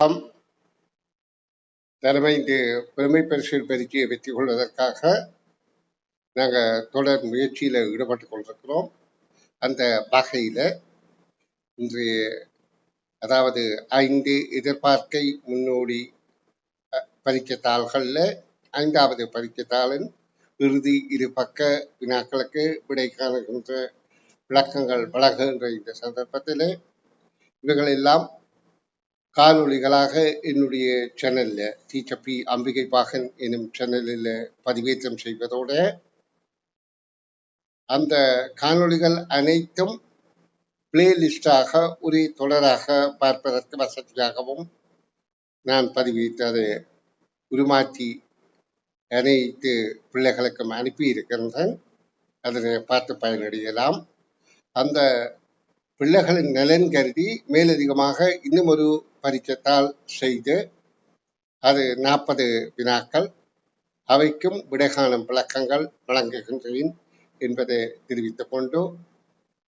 நாம் இந்த பெருமை பரிசில் பெருக்கி வெற்றி கொள்வதற்காக நாங்கள் தொடர் முயற்சியில் ஈடுபட்டு கொண்டிருக்கிறோம். அந்த வகையில் இன்றைய அதாவது ஐந்து எதிர்பார்க்கை முன்னோடி பரீட்சை ஐந்தாவது பரீட்சை இறுதி இரு பக்க வினாக்களுக்கு விடை காணுகின்ற விளக்கங்கள் வழங்குகின்ற இந்த சந்தர்ப்பத்தில் இவைகளெல்லாம் காணொளிகளாக என்னுடைய சேனலில் டீச்சர் அம்பிகை பாகன் எனும் சேனலில் பதிவேற்றம் செய்வதோடு அந்த காணொளிகள் அனைத்தும் பிளேலிஸ்டாக ஒரே தொடராக பார்ப்பதற்கு வசதியாகவும் நான் பதிவிட்டு அதை உருமாற்றி அனைத்து பிள்ளைகளுக்கும் அனுப்பி இருக்கின்றேன் அதனை பார்த்து பயனடையலாம். அந்த பிள்ளைகளின் நலன் கருதி மேலதிகமாக இன்னும் ஒரு பரிச்சத்தால் செய்து அது நாற்பது வினாக்கள். அவைக்கும் விடைகாணும் விளக்கங்கள் வழங்குகின்றேன் என்பதை தெரிவித்துக் கொண்டு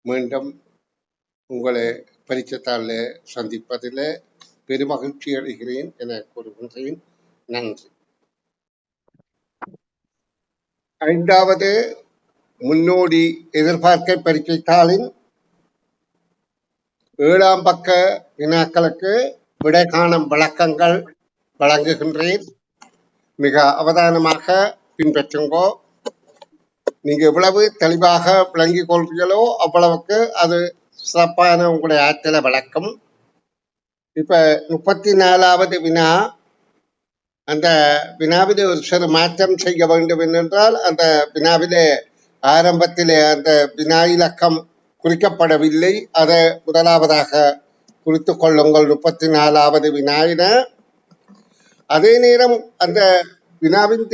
மீண்டும் உங்களை பரிச்சத்தாளில் சந்திப்பதில் பெருமகிழ்ச்சி அடைகிறேன் என கூறுகின்றேன். நன்றி. ஐந்தாவது முன்னோடி எதிர்பார்க்க பரீட்சை தாளின் ஏழாம் பக்க வினாக்களுக்கு விடை காணும் விளக்கங்கள் வழங்குகின்றேன். மிக அவதானமாக பின்பற்றுங்கோ. நீங்க எவ்வளவு தெளிவாக விளங்கிக் கொள்றீங்களோ அவ்வளவுக்கு அது சிறப்பான உங்களுடைய ஆற்றலை வழக்கம் இப்ப முப்பத்தி நாலாவது வினா. அந்த வினாவிலே ஒரு சிறு மாற்றம் செய்ய வேண்டும் என்றால் அந்த வினாவிலே ஆரம்பத்திலே அந்த வினா இலக்கம் குறிக்கப்படவில்லை. அதை முதலாவதாக குறித்து கொள்ளுங்கள். முப்பத்தி நாலாவது வினாயின அதே நேரம் அந்த வினாவின்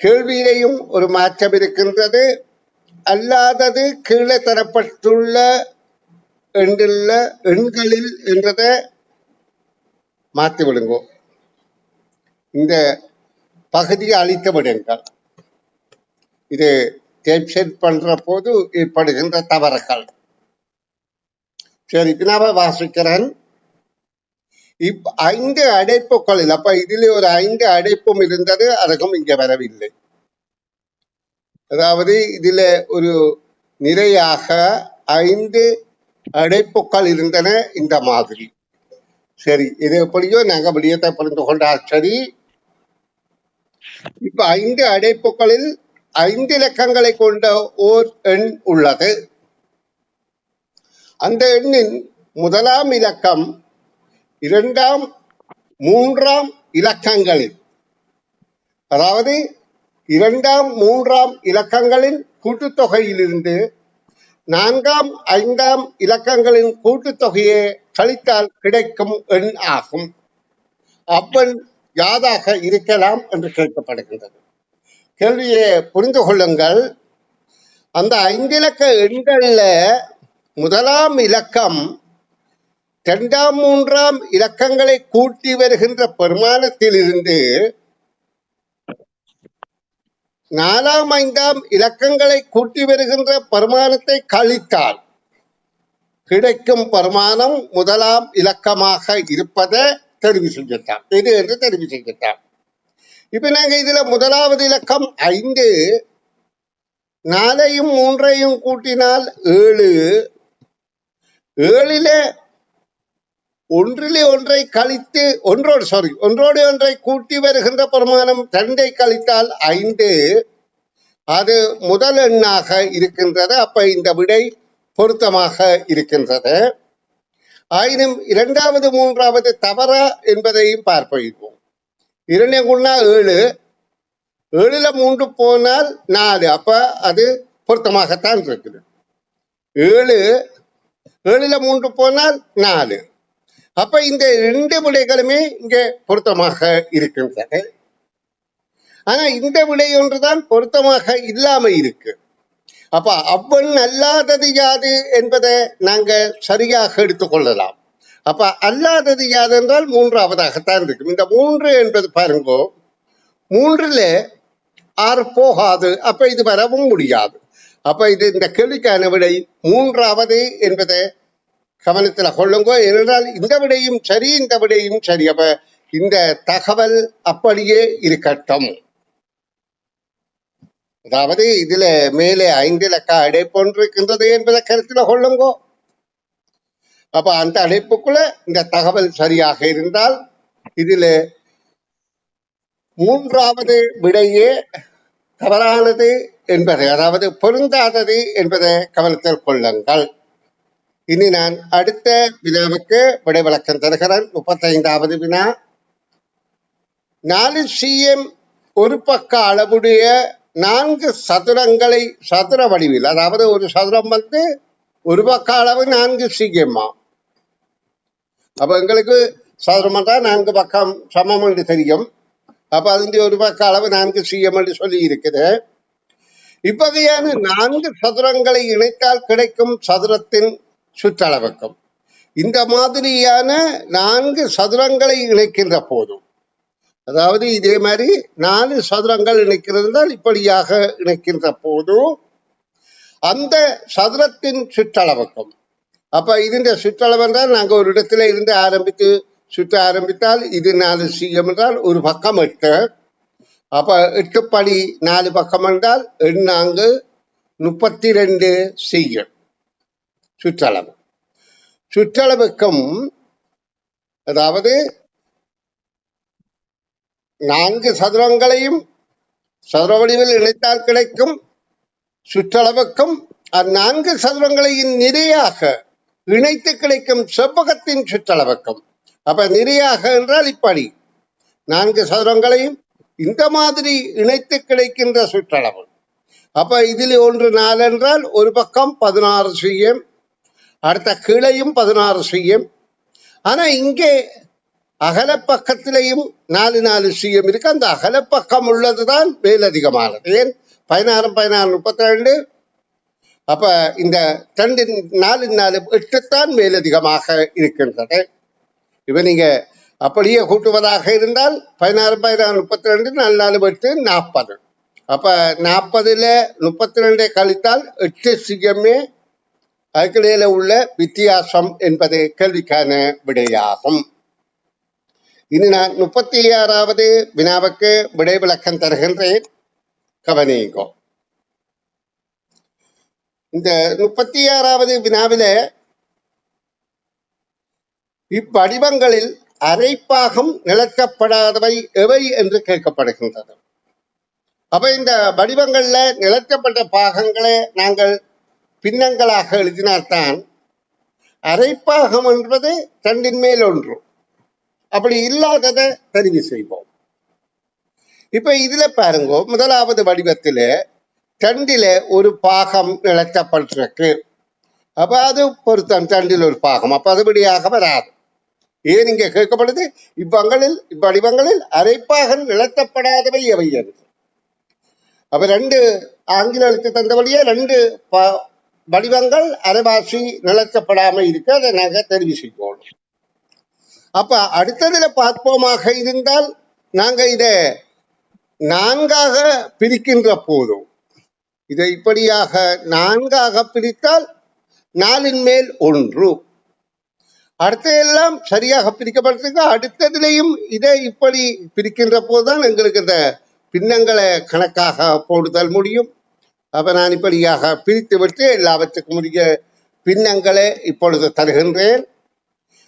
கேள்வியிலையும் ஒரு மாற்றம் இருக்கின்றது. அல்லாதது கீழே தரப்பட்டுள்ள எண்ணுள்ள எண்களில் என்றதை மாற்றி விடுங்கோ இந்த பகுதியை அழித்து விடுங்கள். இது டென்ஷன் பண்ற போது ஏற்படுகின்ற தவறுகள். சரி வினாவை வாசிக்கிறேன். இப் ஐந்து அடைப்புகளில் அப்ப இதில் ஒரு ஐந்து அடைப்பும் இருந்தது அதுக்கும் இங்க வரவில்லை. அதாவது இதுல ஒரு நிறையாக ஐந்து அடைப்புகள் இருந்தன இந்த மாதிரி. சரி இது எப்படியோ நாங்க விடயத்தை புரிந்து கொண்டால் சரி. இப்ப ஐந்து அடைப்புகளில் ஐந்து இலக்கங்களை கொண்ட ஓர் எண் உள்ளது. அந்த எண்ணின் முதலாம் இலக்கம் இரண்டாம் மூன்றாம் இலக்கங்களில். அதாவது இரண்டாம் மூன்றாம் இலக்கங்களின் கூட்டுத்தொகையிலிருந்து நான்காம் ஐந்தாம் இலக்கங்களின் கூட்டுத்தொகையை கழித்தால் கிடைக்கும் எண் ஆகும். அப்பெண் யாதாக இருக்கலாம் என்று கேட்கப்படுகின்றது. கேள்வியை புரிந்து கொள்ளுங்கள். அந்த ஐந்திலக்க எண்கள்ல முதலாம் இலக்கம் இரண்டாம் மூன்றாம் இலக்கங்களை கூட்டி வருகின்ற பெருமானத்தில் இருந்து நாலாம் ஐந்தாம் இலக்கங்களை கூட்டி வருகின்ற பருமானத்தை கழித்தால் கிடைக்கும் பருமானம் முதலாம் இலக்கமாக இருப்பதை தெரிவு செய்யத்தான் இது என்று தெரிவு செய்யத்தான் இப்ப நாங்க இதுல முதலாவது இலக்கம் ஐந்து. நாலையும் மூன்றையும் கூட்டினால் ஏழு. ஏழில ஒன்றிலே ஒன்றை கழித்து ஒன்றோடு சாரி ஒன்றோடு ஒன்றை கூட்டி வருகின்ற பிரமாணம் ரெண்டை கழித்தால் ஐந்து. அது முதல் எண்ணாக இருக்கின்றது. அப்ப இந்த விடை பொருத்தமாக இருக்கின்றது. ஆயினும் இரண்டாவது மூன்றாவது தவறா என்பதையும் பார்ப்போம். இரண்யங்குன்னா ஏழு. ஏழுல மூன்று போனால் நாலு. அப்ப அது பொருத்தமாகத்தான் இருக்குது. ஏழு ஏழுல மூன்று போனால் நாலு. அப்ப இந்த ரெண்டு விடைகளுமே இங்க பொருத்தமாக இருக்கின்றன. ஆனா இந்த விடை ஒன்றுதான் பொருத்தமாக இல்லாம இருக்கு. அப்ப அவ்வன் அல்லாதது யாது என்பதை நாங்க சரியாக எடுத்துக்கொள்ளலாம் அப்ப அல்லாதது யாது என்றால் மூன்றாவதாகத்தான் இருக்கும். இந்த மூன்று என்பது பாருங்கோ மூன்றுல ஆறு போகாது அப்ப இது வரவும் முடியாது. அப்ப இது இந்த கேள்விக்கான விடை மூன்றாவது என்பதை கவனத்துல கொள்ளுங்க. ஏனென்றால் இந்த விடையும் சரி இந்த விடையும் சரி. அப்ப இந்த தகவல் அப்படியே இருக்கட்டும். அதாவது இதுல மேலே ஐந்து இலக்க அடைப்பு இருக்கின்றது என்பதை கருத்துல கொள்ளுங்கோ. அப்ப அந்த அடைப்புக்குள்ள இந்த தகவல் சரியாக இருந்தால் இதுல மூன்றாவது விடையே தவறானது என்பதை அதாவது பொருந்தாதது என்பதை கவனத்தில் கொள்ளுங்கள். இனி நான் அடுத்த வினாவுக்கு விடை விளக்கம் தருகிறேன். முப்பத்தைந்தாவது வினா. நாலு சிஎம் ஒரு பக்க அளவுடைய நான்கு சதுரங்களை சதுர வடிவில் அதாவது ஒரு சதுரம் வந்து ஒரு பக்க அளவு நான்கு சிஎம்மா. அப்ப எங்களுக்கு சதுரம் நான்கு பக்கம் சமம் என்று தெரியும் அப்ப அதிന്റെ ஒரு பக்க அளவு நான்கு சிஎம் என்று சொல்லி இருக்குது இவ்வகையான நான்கு சதுரங்களை இணைத்தால் கிடைக்கும் சதுரத்தின் சுற்றளவுக்கும் இந்த மாதிரியான நான்கு சதுரங்களை இணைக்கின்ற போதும் அதாவது இதே மாதிரி நாலு சதுரங்கள் இணைக்கிறதால் இப்படியாக இணைக்கின்ற போதும் அந்த சதுரத்தின் சுற்றளவுக்கும் அப்ப இருந்த சுற்றளவு என்றால் நாங்கள் ஒரு இடத்துல இருந்து ஆரம்பித்து சுற்ற ஆரம்பித்தால் இது நாலு சிஎம் என்றால் ஒரு பக்கம் எட்டு. அப்ப எட்டு படி நாலு பக்கம் என்றால் எண்ணாங்கு முப்பத்தி ரெண்டு சிஎம் சுற்றளவு சுற்றளவுக்கும் அதாவது நான்கு சதுரங்களையும் சதுர வடிவில் இணைத்தால் கிடைக்கும் சுற்றளவுக்கும் அந்நான்கு சதுரங்களையும் நிறையாக இணைத்து கிடைக்கும் செவ்வகத்தின் சுற்றளவக்கம். அப்ப நிறையாக என்றால் இப்படி நான்கு சதுரங்களையும் இந்த மாதிரி இணைத்து கிடைக்கின்ற சுற்றளவு. அப்ப இதில் ஒன்று நாலு என்றால் ஒரு பக்கம் பதினாறு சுயம் அடுத்த கீழையும் பதினாறு சுயம் ஆனா இங்கே அகலப்பக்கத்திலையும் நாலு நாலு சுயம் இருக்கு. அந்த அகலப்பக்கம் உள்ளதுதான் மேலதிகமானது. ஏன்? பதினாறு பதினாறு முப்பத்தி ரெண்டு அப்ப இந்த ரெண்டு நாலு நாலு எட்டுத்தான் மேலதிகமாக இருக்கின்றது. இப்ப நீங்க அப்படியே கூட்டுவதாக இருந்தால் பதினாறு பதினாறு முப்பத்தி ரெண்டு நாலு நாலு எட்டு நாற்பது. அப்ப நாற்பதுல முப்பத்தி ரெண்டை கழித்தால் எட்டு சிகமே அதுக்கிடையில உள்ள வித்தியாசம் என்பது கேள்விக்கான விடையாகும். இனி நான் முப்பத்தி ஆறாவது வினாவுக்கு விடை விளக்கம் தருகின்றேன். கவனிங்கோ இந்த முப்பத்தி ஆறாவது வினாவில இப்படிவங்களில் அரைப்பாகம் நிலத்தப்படாதவை எவை என்று கேட்கப்படுகின்றது. அப்ப இந்த வடிவங்கள்ல நிலத்தப்பட்ட பாகங்களை நாங்கள் பின்னங்களாக எழுதினால்தான் அரைப்பாகம் என்பது தண்டின் மேல் ஒன்று. அப்படி இல்லாததை தெரிவு செய்வோம். இப்ப இதுல பாருங்க முதலாவது வடிவத்தில தண்டில ஒரு பாகம் நிலத்தப்பட்டிருக்கு அப்ப அது பொருத்தம் தண்டில் ஒரு பாகம். அப்ப அதுபடியாக வராது. ஏன் இங்க கேட்கப்படுது? இவ்வங்களில் இவ்வடிவங்களில் அரைப்பாகம் நிலத்தப்படாதவை எவை என்று. அப்ப ரெண்டு ஆங்கில எழுத்து தந்தபடியே ரெண்டு ப- வடிவங்கள் அரைவாசி நிலத்தப்படாம இருக்கு அதை நாங்க தெரிவு செய்வோம். அப்ப அடுத்ததுல பார்ப்போமாக இருந்தால் நாங்க இத நான்காக பிரிக்கின்ற போதும். இதை இப்படியாக நான்காக பிரித்தால் நாலின் மேல் ஒன்று. அடுத்ததெல்லாம் சரியாக பிரிக்கப்பட்டிருக்கு அடுத்ததுலேயும் இதை இப்படி பிரிக்கின்ற போதுதான் எங்களுக்கு இந்த பின்னங்களை கணக்காக போடுதல் முடியும். அப்போ நான் இப்படியாக பிரித்து விட்டு எல்லாவற்றுக்கும் உரிய பின்னங்களை இப்பொழுது தருகின்றேன்.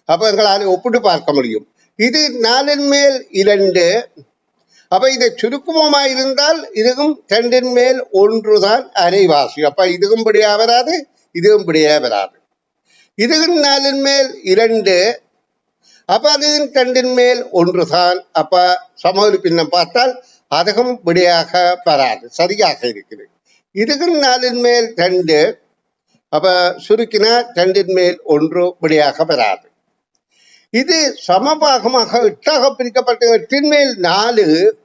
அப்போ எங்களால் ஒப்பிட்டு பார்க்க முடியும். இது நாலின் மேல் இரண்டு அப்ப இதை சுருக்கமா இருந்தால் இதுவும் ரெண்டின் மேல் ஒன்றுதான் அரைவாசி. அப்ப இதுக்கும் படியா வராது? இதுவும் படியா வராது. இதுவும் நாலின் மேல் இரண்டு. அப்ப அதுவும் ரெண்டின் மேல் ஒன்றுதான். அப்ப சமூக பின்னம் பார்த்தால் அதுவும் விடையாக வராது. சரியாக இருக்குது இதுக்கும் நாலின் மேல் ரெண்டு அப்ப சுருக்கினா ரெண்டின் மேல் ஒன்று விடையாக வராது. இது சமபாகமாக எட்டாக பிரிக்கப்பட்ட எட்டின் மேல் நாலு.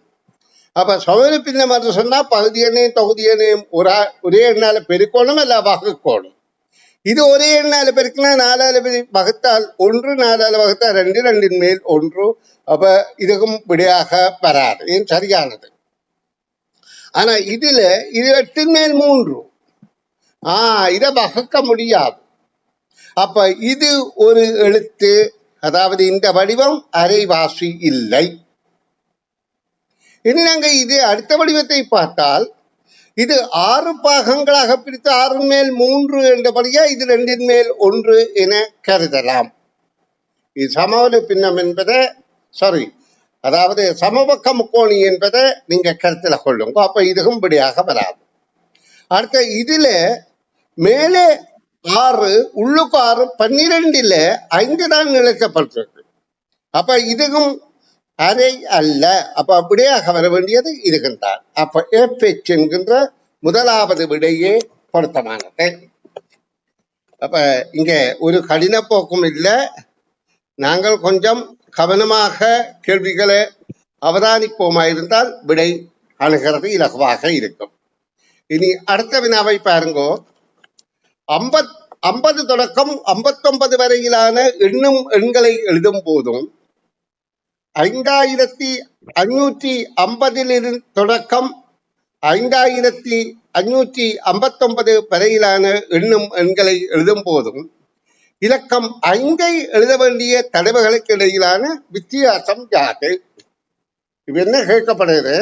அப்ப சமூக பின்னம் என்று சொன்னா பகுதி எண்ணையும் தொகுதி எண்ணையும் ஒரு ஒரே எண்ணால பெருக்கணும் அல்ல வகுக்கணும்? இது ஒரே எண்ணால பெருக்கினா நாலால வகுத்தால் ஒன்று நாலால வகுத்தால் ரெண்டு ரெண்டின் மேல் ஒன்று. அப்ப இதுக்கும் விடையாக வராது. இது சரியானது. ஆனா இதுல இது எட்டின் மேல் மூன்று. ஆஹ் இதை வகுக்க முடியாது. அப்ப இது ஒரு எழுத்து அதாவது இந்த வடிவம் அரைவாசி இல்லை. இனி நாங்கள் இது? அடுத்த வடிவத்தை பார்த்தால் இது ஆறு பாகங்களாக பிரித்து ஆறின் மேல் மூன்று என்றபடியா இது ரெண்டின் மேல் ஒன்று என கருதலாம். இது சமவலி பின்னம் என்பதை சாரி அதாவது சமபக்க முக்கோணி என்பதை நீங்க கருத்துல கொள்ளுங்க. அப்ப இதுவும் இப்படியாக வராது. அடுத்த இதுல மேலே ஆறு உள்ளுக்கு ஆறு பன்னிரெண்டில் ஐந்து தான் இழக்கப்பட்டிருக்கு. அப்ப இதுவும் அரை அல்ல. அப்ப அப்படியாக வர வேண்டியது இருக்கின்றார். அப்ப ஏபெச் என்கின்ற முதலாவது விடையே பொருத்தமானது. அப்ப இங்க ஒரு கடினப்போக்கும் இல்லை. நாங்கள் கொஞ்சம் கவனமாக கேள்விகளை அவதானிப்போமா இருந்தால் விடை அணுகிறது இலகுவாக இருக்கும். இனி அடுத்த வினாவை பாருங்கோ. ஐம்பத் ஐம்பது தொடக்கம் ஐம்பத்தொன்பது வரையிலான எண்ணும் எண்களை எழுதும் போதும் ஐந்தாயிரத்தி அஞ்சூற்றி ஐம்பதிலிருந்து தொடக்கம் ஐந்தாயிரத்தி அஞ்சூற்றி ஐம்பத்தொன்பது வரையிலான எண்ணும் எண்களை எழுதும் போதும் இலக்கம் ஐந்தை எழுத வேண்டிய தடவைகளுக்கு இடையிலான வித்தியாசம் யாது? இது என்ன கேட்கப்படுது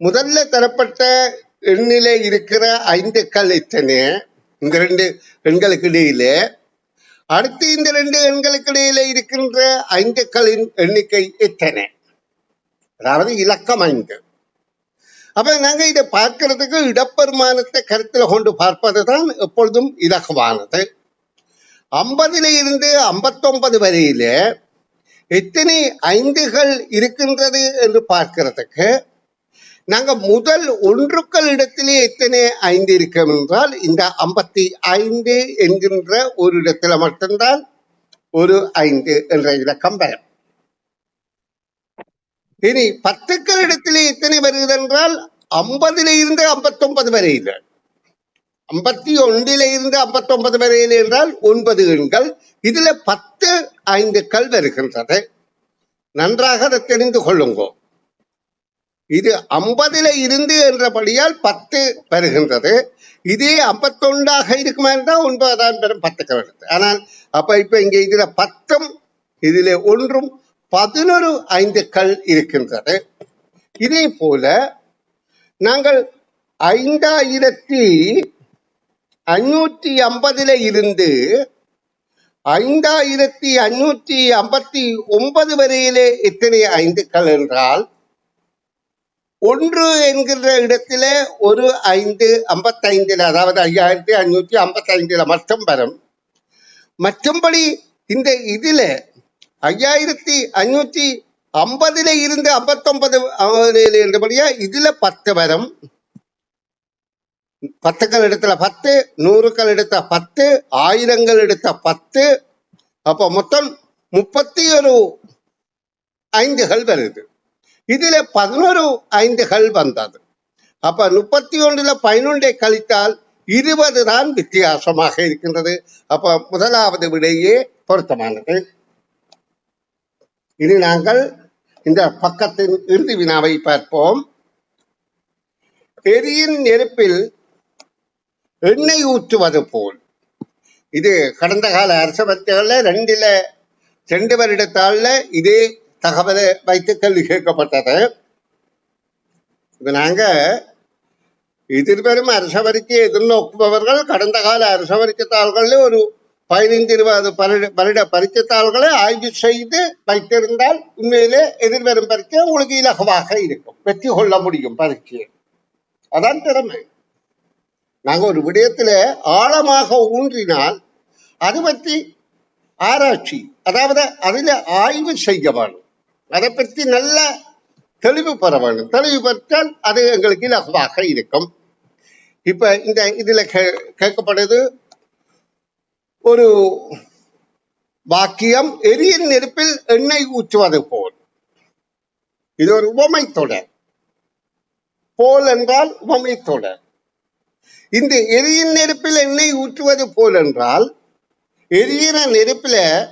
முதல்ல தரப்பட்ட எண்ணிலே இருக்கிற ஐந்துக்கள் இத்தனை. இந்த ரெண்டு எண்களுக்கு இடையிலே அடுத்து இந்த ரெண்டு எண்களுக்கு இடையில இருக்கின்ற ஐந்துக்களின் எண்ணிக்கை எத்தனை? அதாவது இலக்கம் ஐந்து. அப்ப நாங்க இதை பார்க்கறதுக்கு இடப்பெருமானத்தை கருத்துல கொண்டு பார்ப்பது தான் எப்பொழுதும் இலகுவானது. ஐம்பதுல இருந்து ஐம்பத்தொன்பது வரையில எத்தனை ஐந்துகள் இருக்கின்றது என்று பார்க்கிறதுக்கு நாங்க முதல் ஒன்றுக்கள் இடத்திலே எத்தனை ஐந்து இருக்கும் என்றால் இந்த ஐம்பத்தி ஐந்து என்கின்ற ஒரு இடத்துல மட்டும்தான் ஒரு ஐந்து என்ற இலக்கம் வரும். இனி பத்துக்கள் இடத்திலே எத்தனை வருகிறது என்றால் ஐம்பதுல இருந்து ஐம்பத்தொன்பது வரையில் ஐம்பத்தி ஒன்றில இருந்து ஐம்பத்தொன்பது வரையில் என்றால் ஒன்பது எண்கள். இதுல பத்து ஐந்துக்கள் வருகின்றது. நன்றாக அதை தெரிந்து கொள்ளுங்கோ. இது ஐம்பதுல இருந்து என்றபடியால் பத்து வருகின்றது. இதே ஐம்பத்தொண்டாக இருக்குமா இருந்தால் ஒன்பதாம் பெறும் பத்து எடுத்து ஆனால் அப்போ இப்போ இங்கே இதில் பத்தும் இதில் ஒன்றும் பதினொரு ஐந்துக்கள் இருக்கின்றது. இதே போல நாங்கள் ஐந்தாயிரத்தி ஐநூற்றி ஐம்பதுல இருந்து ஐந்தாயிரத்தி ஐநூற்றி ஐம்பத்தி ஒன்பது வரையிலே எத்தனை ஐந்துக்கள் என்றால் ஒன்று என்கிற இடத்துல ஒரு ஐந்து ஐம்பத்தைந்தில் அதாவது ஐயாயிரத்தி ஐநூற்றி ஐம்பத்தைந்தில் மட்டும் வரும். மற்றும்படி இந்த இதுல ஐயாயிரத்தி ஐநூற்றி ஐம்பதுல இருந்து ஐம்பத்தொன்பது என்றபடியா இதில் பத்து வரும். பத்துக்கள் எடுத்துல பத்து நூறுக்கள் எடுத்த பத்து ஆயிரங்கள் எடுத்த பத்து. அப்போ மொத்தம் முப்பத்தி ஒரு ஐந்துகள் வருது. இதுல பதினோரு ஐந்துகள் வந்தது. அப்ப முப்பத்தி ஒன்றுல பதினொன்றை கழித்தால் இருபது தான் வித்தியாசமாக இருக்கின்றது. அப்ப முதலாவது விடையே பொருத்தமானது. இனி நாங்கள் இந்த பக்கத்தின் இறுதி வினாவை பார்ப்போம். எரியின் நெருப்பில் எண்ணெய் ஊற்றுவது போல். இது கடந்த கால அரசபத்திகள்ல ரெண்டுல ரெண்டு வருடத்தாள்ல இதே தகவலை வைத்து கேள்வி கேட்கப்பட்டது. இப்போ நாங்கள் எதிர்வரும் அரசவரிக்கு எதிர்நோக்குபவர்கள் கடந்த கால அரசவரிக்கை ஒரு பதினைந்து இருபது வருட வருட பரீட்சை ஆய்வு செய்து வைத்திருந்தால் உண்மையிலே எதிர்வரும் பரீட்சை உங்களுக்கு இலகுவாக இருக்கும். வெற்றி கொள்ள முடியும் பரீட்சையை அதான் திறமை. நாங்கள் ஒரு விடயத்தில் ஆழமாக ஊன்றினால் அது பற்றி ஆராய்ச்சி அதாவது அதில் ஆய்வு செய்ய வேணும் அதை பற்றி நல்ல தெளிவு பெற வேண்டும். தெளிவு பெற்றால் அது எங்களுக்கு இலகுவாக இருக்கும். இப்ப இந்த இதுல கே- கேட்கப்படுது ஒரு வாக்கியம் எரியின் நெருப்பில் எண்ணெய் ஊற்றுவது போல். இது ஒரு உவமை தொடர். போல் என்றால் உவமை தொடர். இந்த எரியின் நெருப்பில் எண்ணெய் ஊற்றுவது போல் என்றால் எரியிற நெருப்பில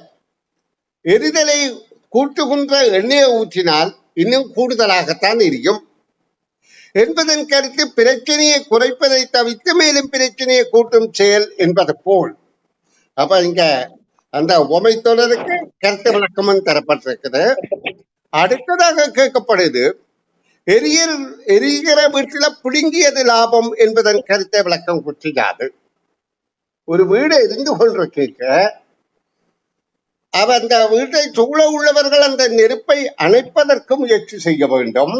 எரிதலை கூட்டுகின்ற எண்ணெயை ஊற்றினால் இன்னும் கூடுதலாகத்தான் எரியும். என்பதன் கருத்து பிரச்சனையை குறைப்பதை தவிர்த்து மேலும் பிரச்சனையை கூட்டும் செயல் என்பது போல். அப்ப இங்க அந்த உமை தொடருக்கு கருத்து விளக்கமும் தரப்பட்டிருக்குது. அடுத்ததாக கேட்கப்படுது எரியர் எரிகிற வீட்டுல புடுங்கியது லாபம் என்பதன் கருத்தை விளக்கம் குற்றியாது ஒரு வீடு எரிந்து கொண்டிருக்க கேட்க அந்த வீட்டை சூழ உள்ளவர்கள் அந்த நெருப்பை அணைப்பதற்கு முயற்சி செய்ய வேண்டும்.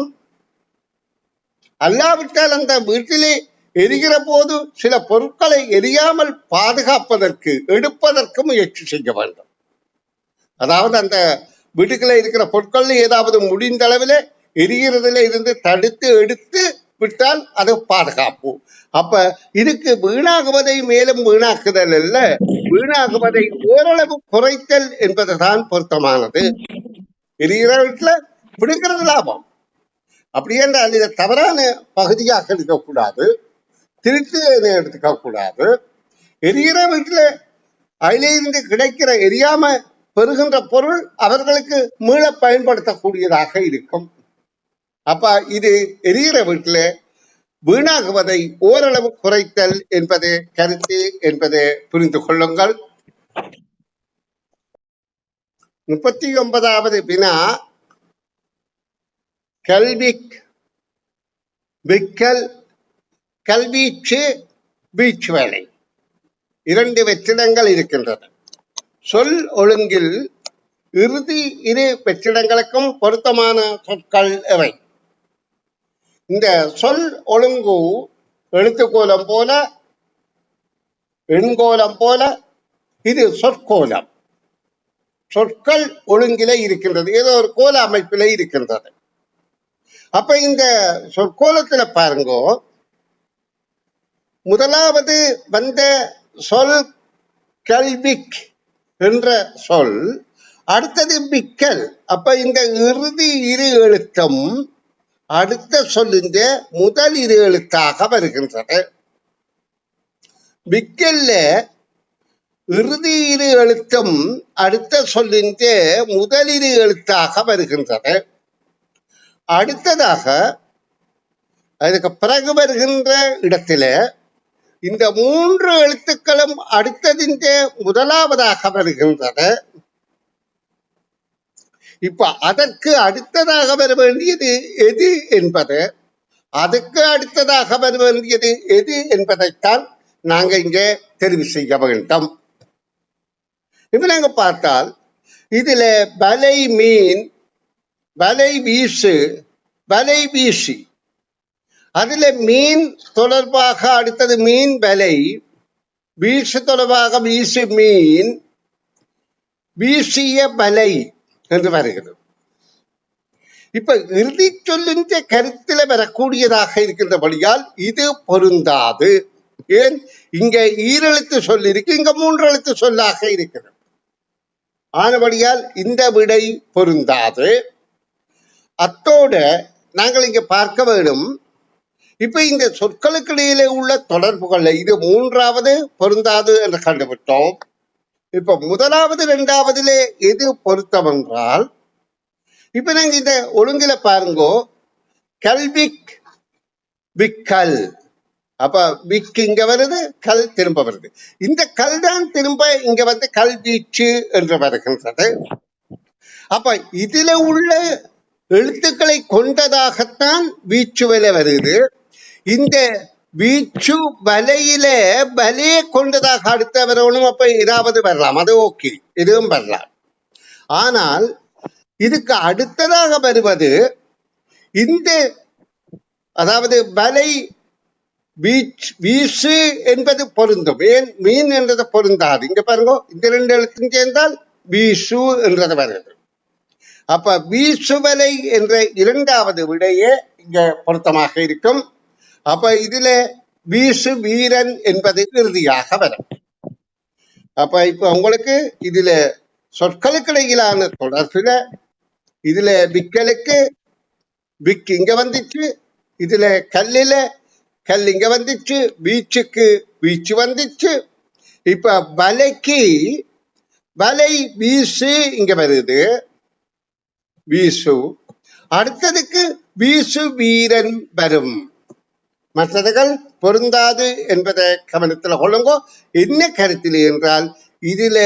அல்லாவிட்டால் அந்த வீட்டிலே எரிகிற போது சில பொருட்களை எரியாமல் பாதுகாப்பதற்கு எடுப்பதற்கு முயற்சி செய்ய வேண்டும். அதாவது அந்த வீட்டுக்குள்ள இருக்கிற பொருட்கள் ஏதாவது முடிந்த அளவில் எரிகிறதுல இருந்து தடுத்து எடுத்து விட்டால் அது பாதுகாப்பு. அப்ப இதுக்கு வீணாகுவதை மேலும் வீணாக்குதல் அல்ல வீணாகுவதை ஓரளவு குறைத்தல் என்பதுதான் பொருத்தமானது. எரிகிற வீட்டுல லாபம். அப்படி என்றால் இதை தவறான பகுதியாக எடுக்கக்கூடாது திருட்டு எடுத்துக்க கூடாது எரிகிற வீட்டுல அதிலிருந்து கிடைக்கிற எரியாம பெறுகின்ற பொருள் அவர்களுக்கு மீள பயன்படுத்தக்கூடியதாக இருக்கும். அப்ப இது எரிகிற வீட்டுல வீணாகுவதை ஓரளவு குறைத்தல் என்பது கருத்து என்பதை புரிந்து கொள்ளுங்கள். முப்பத்தி ஒன்பதாவது வினா கல்வி விக்கல் கல்வீச்சு வீச்சு வேலை. இரண்டு வெற்றிடங்கள் இருக்கின்றன. சொல் ஒழுங்கில் இறுதி இரு வெற்றிடங்களுக்கும் பொருத்தமான சொற்கள் எவை? இந்த சொல் ஒழுங்கு எழுத்துக்கோலம் போல எண்கோலம் போல இது சொற்கோலம். சொற்கள் ஒழுங்கிலே இருக்கின்றது. ஏதோ ஒரு கோல அமைப்பிலே இருக்கின்றது. அப்ப இந்த சொற்கோலத்துல பாருங்க. முதலாவது வந்த சொல் கல்விக் என்ற சொல் அடுத்தது பிக்கல் அப்ப இந்த இறுதி இரு எழுத்தும் அடுத்த சொல்லிந்த முதல் இரு எழுத்தாக வருகின்றது. விக்கல்ல இறுதி இரு எழுத்தும் அடுத்த சொல்லிந்த முதல் இரு எழுத்தாக வருகின்றது. அடுத்ததாக அதுக்கு பிறகு வருகின்ற இடத்துல இந்த மூன்று எழுத்துக்களும் அடுத்ததின் முதலாவதாக வருகின்றது. இப்ப அதற்கு அடுத்ததாக வர வேண்டியது எது என்பது? அதுக்கு அடுத்ததாக வர வேண்டியது எது என்பதைத்தான் நாங்க இங்கே தெரிவு செய்ய வேண்டும். இப்ப நாங்க பார்த்தால் இதுல வலை மீன் வலை வீசு வலை வீசி அதுல மீன் தொடர்பாக அடுத்தது மீன் வலை வீசு தொடர்பாக வீசு மீன் வீசிய வலை என்று வருகிறது. இப்ப இறுதி சொல்லின்ற கருத்துல வரக்கூடியதாக இருக்கின்றபடியால் இது பொருந்தாது. ஏன்? இங்க ஈரெழுத்து சொல் இருக்கு இங்க மூன்று எழுத்து சொல்லாக இருக்கிறது. ஆனபடியால் இந்த விடை பொருந்தாது. அத்தோட நாங்கள் இங்க பார்க்க வேண்டும். இப்ப இந்த சொற்களுக்கு இடையிலே உள்ள தொடர்புகளை இது மூன்றாவது பொருந்தாது என்று கண்டுபிட்டோம் இப்ப முதலாவது ரெண்டாவதுலே எது பொருத்தம் என்றால் இப்ப நாங்க இந்த ஒழுங்குல பாருங்கோ கல்வி விக்கல். அப்ப விக் இங்க வருது கல் திரும்ப வருது. இந்த கல் தான் திரும்ப இங்க வந்து கல்வீச்சு என்று வருகின்றது. அப்ப இதுல உள்ள எழுத்துக்களை கொண்டதாகத்தான் வீச்சு வலை வருது. இந்த வீச்சு வலையில வலையை கொண்டதாக அடுத்த வரணும் அப்ப ஏதாவது வரலாம். அது ஓகே இதுவும் வரலாம். ஆனால் இதுக்கு அடுத்ததாக வருவது இந்த அதாவது வலை வீச் வீசு என்பது பொருந்தும். ஏன்? மீன் என்றது பொருந்தாது. இங்க பாருங்க இந்த ரெண்டு எழுத்தும் சேர்ந்தால் வீசு என்றது வருது அப்ப வீசுவலை என்ற இரண்டாவது விடையே இங்க பொருத்தமாக இருக்கும். அப்ப இதுல வீசு வீரன் என்பது இறுதியாக வரும் அப்ப இப்ப உங்களுக்கு இதுல சொற்களுக்கிடையிலான தொடர்புல இதுல விக்கலுக்கு விக் இங்க வந்துச்சு இதுல கல்லில கல் இங்க வந்துச்சு வீச்சுக்கு வீச்சு வந்துச்சு இப்ப வலைக்கு வலை வீசு இங்க வருது வீசு அடுத்ததுக்கு வீசு வீரன் வரும் மற்றதுகள் பொருந்தாது என்பதை கவனத்தில் கொள்ளுங்கோ. என்ன கருத்தில் என்றால் இதில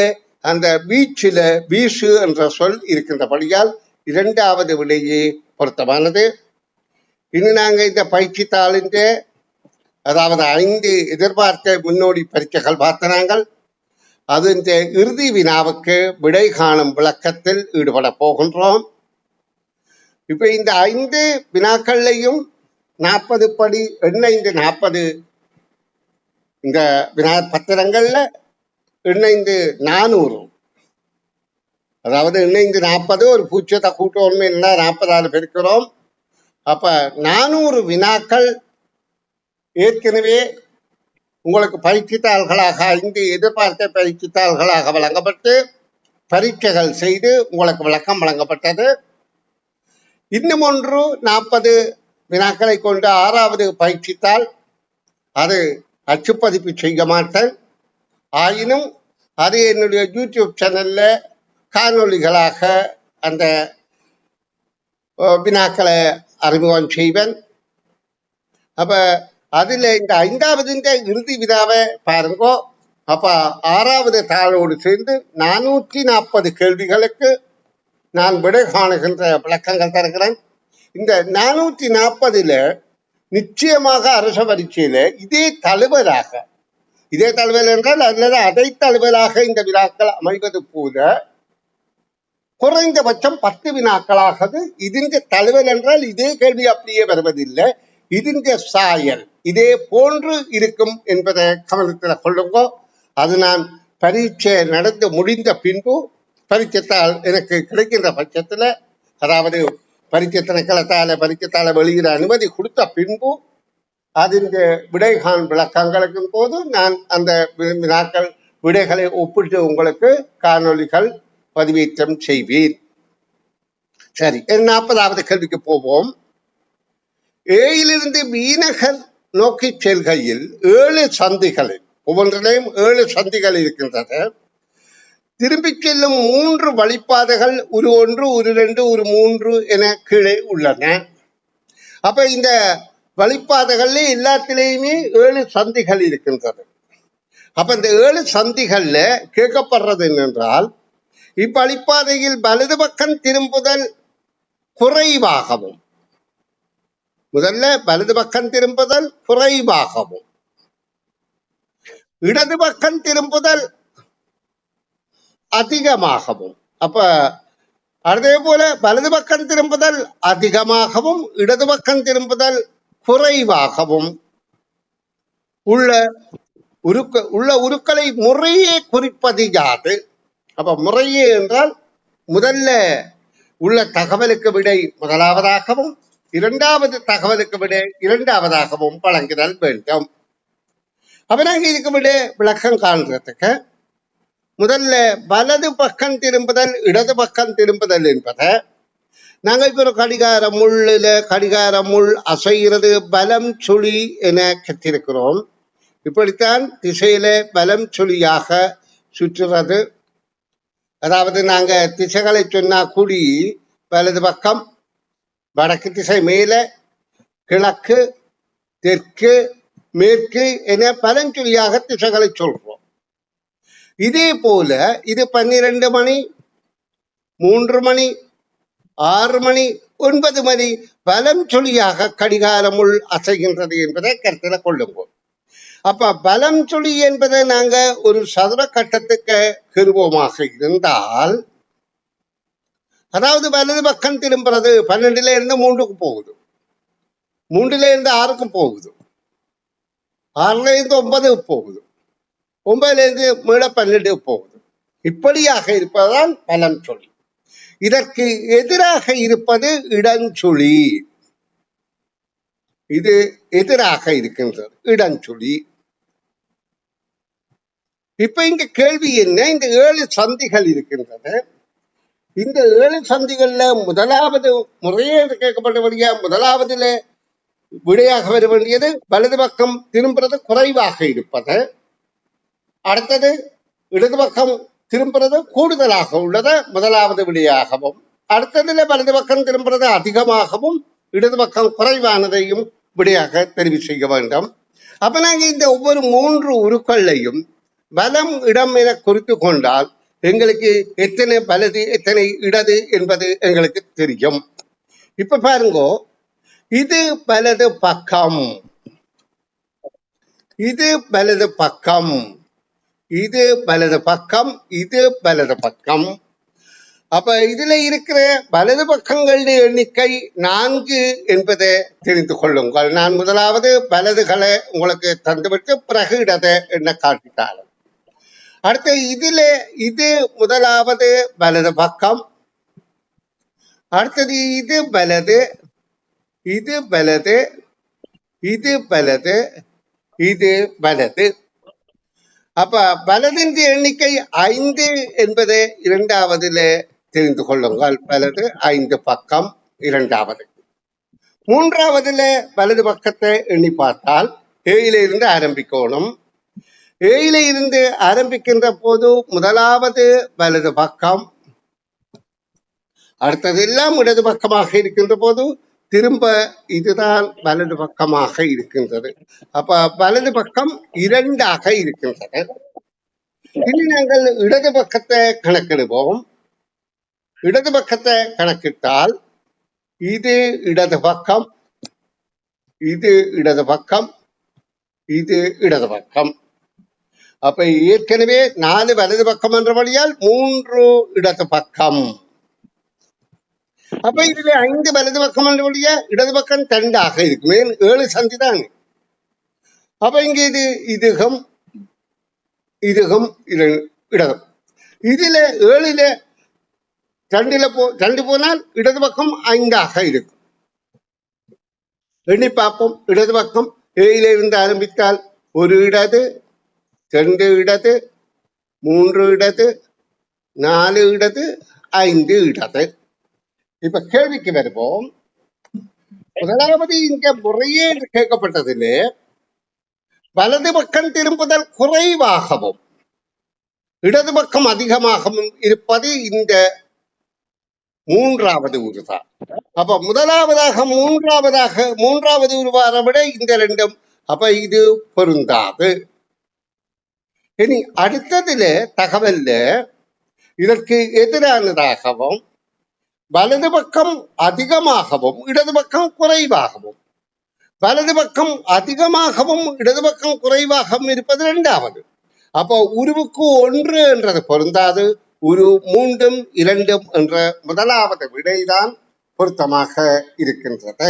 அந்த வீச்சில் வீசு என்ற சொல் இருக்கின்றபடியால் இரண்டாவது விடையே பொருத்தமானது. இனி நாங்க இந்த பயிற்சி தாளின் அதாவது ஐந்து எதிர்பார்த்த முன்னோடி பரீட்சைகள் பார்த்த நாங்கள் அது இந்த இறுதி வினாவுக்கு விடை காணும் விளக்கத்தில் ஈடுபட போகின்றோம். இப்போ இந்த ஐந்து வினாக்கள்லையும் நாற்பது படி எண்ணெய்ந்து நாற்பது. இந்த வினா பத்திரங்கள்ல எண்ணெய்ந்து நானூறு. அதாவது எண்ணெய்ந்து நாற்பது ஒரு பூஜ்ஜியத்தை கூட்டணும் இல்லை நாற்பதாறு பெருக்கிறோம். அப்ப நானூறு வினாக்கள் ஏற்கனவே உங்களுக்கு பயிற்சித்தாள்களாக ஐந்து எதிர்பார்த்த பயிற்சித்தாள்களாக வழங்கப்பட்டு பரீட்சைகள் செய்து உங்களுக்கு விளக்கம் வழங்கப்பட்டது. இன்னும் ஒன்று நாற்பது வினாக்களை கொண்டு ஆறாவது பயிற்சித்தால் அது அச்சுப்பதிப்பு செய்ய மாட்டேன். ஆயினும் அது என்னுடைய யூடியூப் சேனல்ல காணொளிகளாக அந்த வினாக்களை அறிமுகம் செய்வேன். அப்ப அதில் இந்த ஐந்தாவது இந்த இறுதி வினாவை பாருங்கோ. அப்ப ஆறாவது தாளோடு சேர்ந்து நானூற்றி நாற்பது கேள்விகளுக்கு நான் விடை காணுகின்ற விளக்கங்கள் தருகிறேன். இந்த நானூத்தி நாற்பதுல நிச்சயமாக அரச பரீட்சையில இதே தலைவராக இதே தலைவர் என்றால் அல்லது அதை தலைவராக இந்த வினாக்கள் அமைவது போல குறைந்தபட்சம் பத்து வினாக்களாகது இதுங்க தலைவர் என்றால் இதே கேள்வி அப்படியே வருவதில்லை. இதுங்க சாயல் இதே போன்று இருக்கும் என்பதை கவனத்தில் கொள்ளுங்க. அது நான் பரீட்சை நடந்து முடிந்த பின்பு பரீட்சத்தால் எனக்கு கிடைக்கின்ற பட்சத்தில் அதாவது பரீட்சை திணைக்களத்தால பரீட்சைத்தாள வெளியிட அனுமதி கொடுத்த பின்பு விடைகான் விளக்கங்களுக்கும் போது நான் அந்த வி- வினாக்கள் விடைகளை ஒப்பிட்டு உங்களுக்கு காணொளிகள் பதிவேற்றம் செய்வேன். சரி நாற்பதாவது கேள்விக்கு போவோம். ஏயிலிருந்து மீனகர் நோக்கி செல்கையில் ஏழு சந்திகளில் ஒவ்வொன்றிலையும் ஏழு சந்திகள் இருக்கின்றன. திரும்பி செல்லும் மூன்று வழிப்பாதைகள் ஒரு ஒன்று ஒரு ரெண்டு ஒரு மூன்று என கீழே உள்ளன. அப்ப இந்த வழிப்பாதைகள்ல எல்லாத்திலேயுமே ஏழு சந்திகள் இருக்கின்றது. அப்ப இந்த ஏழு சந்திகள்ல கேட்கப்படுறது என்னென்றால் இவ்வழிப்பாதையில் வலது பக்கம் திரும்புதல் குறைவாகவும் முதல்ல வலது பக்கம் திரும்புதல் குறைவாகவும் இடது பக்கம் திரும்புதல் அதிகமாகவும். அப்ப அதே போல வலது பக்கம் திரும்புதல் அதிகமாகவும் இடது பக்கம் திரும்புதல் குறைவாகவும் உள்ள உருக்க உள்ள உருக்களை முறையே குறிப்பது யாது? அப்ப முறையே என்றால் முதல்ல உள்ள தகவலுக்கு விடை முதலாவதாகவும் இரண்டாவது தகவலுக்கு விடை இரண்டாவதாகவும் வழங்குதல் வேண்டும். அப்ப இதுக்கு விட? விளக்கம் காண்றதுக்கு முதல்ல வலது பக்கம் திரும்புதல் இடது பக்கம் திரும்புதல் என்பதை நாங்கள் இப்போ ஒரு கடிகார முள்ளில் கடிகார முள் அசைகிறது பலம் சுழி என கத்திருக்கிறோம் இப்படித்தான் திசையில பலம் சுழியாக சுற்றுறது. அதாவது நாங்க திசைகளை சொன்னா கூடி வலது பக்கம் வடக்கு திசை மேலே கிழக்கு தெற்கு மேற்கு என பலஞ்சொலியாக திசைகளை சொல்றோம். இதே போல இது பன்னிரண்டு மணி மூன்று மணி ஆறு மணி ஒன்பது மணி பலம் சொல்லியாக கடிகாரமுள் அசைகின்றது என்பதை கருத்தில் கொள்ளுங்கள் அப்ப பலம் சுழி என்பதை நாங்க ஒரு சதுர கட்டத்துக்கு கருவமாக இருந்தால் அதாவது வலது பக்கம் திரும்புறது பன்னெண்டுல இருந்து மூன்றுக்கு போகுது. மூன்றுல இருந்து ஆறுக்கு போகுது. ஆறுல இருந்து ஒன்பதுக்கு போகுது. ஒன்பதுலேருந்து மீள பன்னெண்டு போகுது. இப்படியாக இருப்பதுதான் பலஞ்சொலி இதற்கு எதிராக இருப்பது இடஞ்சொலி. இது எதிராக இருக்கின்றது இடஞ்சொலி. இப்ப இங்க கேள்வி என்ன? இந்த ஏழு சந்திகள் இருக்கின்றன. இந்த ஏழு சந்திகள்ல முதலாவது முறையே கேட்கப்பட்டபடியா முதலாவதுல விடையாக வர வேண்டியது வலது பக்கம் திரும்புறது குறைவாக இருப்பது. அடுத்தது இடது பக்கம் திரும்புறது கூடுதலாக உள்ளது முதலாவது விடியாகவும் அடுத்ததுல வலது பக்கம் திரும்புறது அதிகமாகவும் இடது பக்கம் குறைவானதையும் விடையாக தெரிவு செய்ய வேண்டும். அப்ப நாங்க இந்த ஒவ்வொரு மூன்று உருக்கள்லையும் பலம் இடம் என குறித்து கொண்டால் எங்களுக்கு எத்தனை வலது எத்தனை இடது என்பது எங்களுக்கு தெரியும். இப்ப பாருங்க இது வலது பக்கம். இது வலது பக்கம். இது வலது பக்கம் இது வலது பக்கம். அப்ப இதுல இருக்கிற வலது பக்கங்களுடைய எண்ணிக்கை நான்கு என்பதை தெரிந்து கொள்ளுங்கள். நான் முதலாவது வலதுகளை உங்களுக்கு தந்துவிட்டு பிறகு இடதை என்ன காட்டிட்டாலும். அடுத்து இதுல இது முதலாவது வலது பக்கம். அடுத்தது இது வலது இது வலது இது வலது இது வலது. அப்ப வலதின் எண்ணிக்கை ஐந்து என்பதை இரண்டாவதுல தெரிந்து கொள்ளுங்கள். வலது ஐந்து பக்கம் இரண்டாவது. மூன்றாவதுல வலது பக்கத்தை எண்ணி பார்த்தால் ஏயில இருந்து ஆரம்பிக்கணும். ஏயில இருந்து ஆரம்பிக்கின்ற போது முதலாவது வலது பக்கம். அடுத்தது எல்லாம் இடது பக்கமாக இருக்கின்ற போது திரும்ப இதுதான் வலது பக்கமாக இருக்கின்றது. அப்ப வலது பக்கம் இரண்டாக இருக்கின்றது. இனி நாங்கள் இடது பக்கத்தை கணக்கிடுவோம். இடது பக்கத்தை கணக்கிட்டால் இது இடது பக்கம் இது இடது பக்கம் இது இடது பக்கம். அப்ப ஏற்கனவே நாலு வலது பக்கம் என்ற வழியால் மூன்று இடது பக்கம். அப்ப இதுல ஐந்து வலது பக்கம் ஒழிய இடது பக்கம் தண்டாக இருக்கும் ஏன் ஏழு சந்தி தான் அப்ப இங்க இது இதுகம் இதுகம் இடகம் இதுல ஏழுல ரெண்டுல போ ரெண்டு போனால் இடது பக்கம் ஐந்தாக இருக்கும் எண்ணி பார்ப்போம் இடது பக்கம் ஏயில இருந்து ஆரம்பித்தால் ஒரு இடது ரெண்டு இடது மூன்று இடது நாலு இடது ஐந்து இடது இப்ப கேள்விக்கு வருவோம். முதலாவது இங்க முறையே கேட்கப்பட்டதில் வலது பக்கம் திரும்புதல் குறைவாகவும் இடது பக்கம் அதிகமாகவும் இருப்பது இந்த மூன்றாவது உருதான் அப்ப முதலாவதாக மூன்றாவதாக மூன்றாவது உருவாரை விட இந்த ரெண்டும் அப்ப இது பொருந்தாது. இனி அடுத்ததுல தகவல்ல இதற்கு எதிரானதாகவும் வலது பக்கம் அதிகமாகவும் இடது பக்கம் குறைவாகவும். வலது பக்கம் அதிகமாகவும் இடது பக்கம் குறைவாகவும் இருப்பது இரண்டாவது. அப்போ உருவுக்கு ஒன்று என்றது பொருந்தாது உரு மூன்றும் இரண்டும் என்ற முதலாவது விடைதான் பொருத்தமாக இருக்கின்றது.